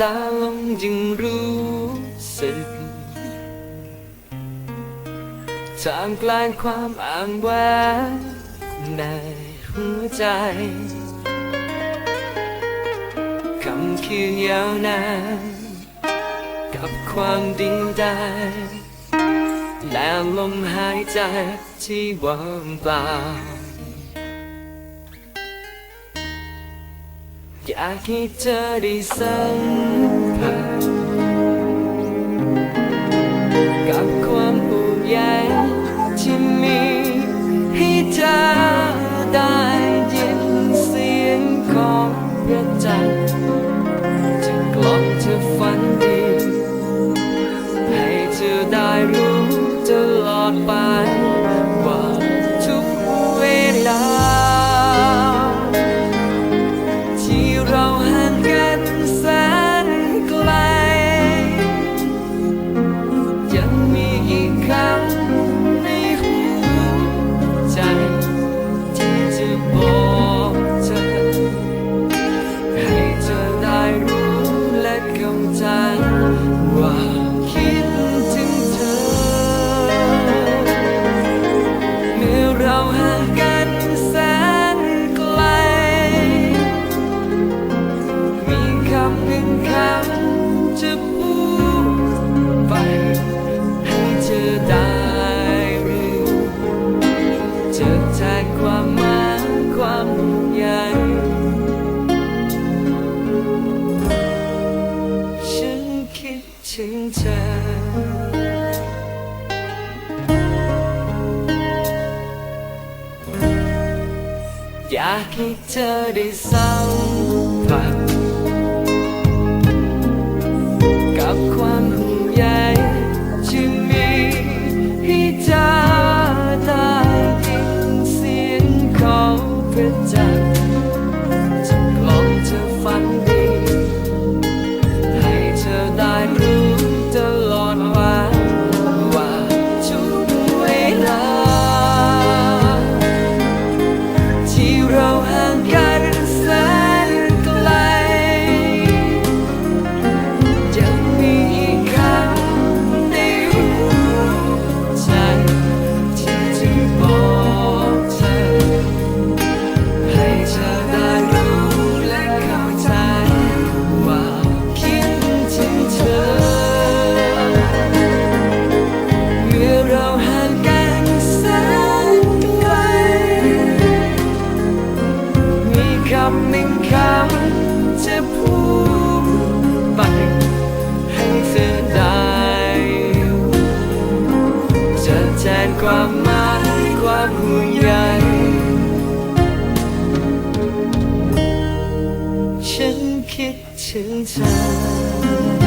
ตาลงจึงรู้สึกทางกลางความอ้างว้างในหัวใจคำคืนยาวนานกับความดีได้และลมหายใจที่ว่างเปล่า อยากให้เธอได้สัมผัสากให้เธอได้สั่ คำหนึ่งคำจะพูดไป ให้เธอได้จะแทนความหมายความห่วงใยฉันคิดถึงเธอ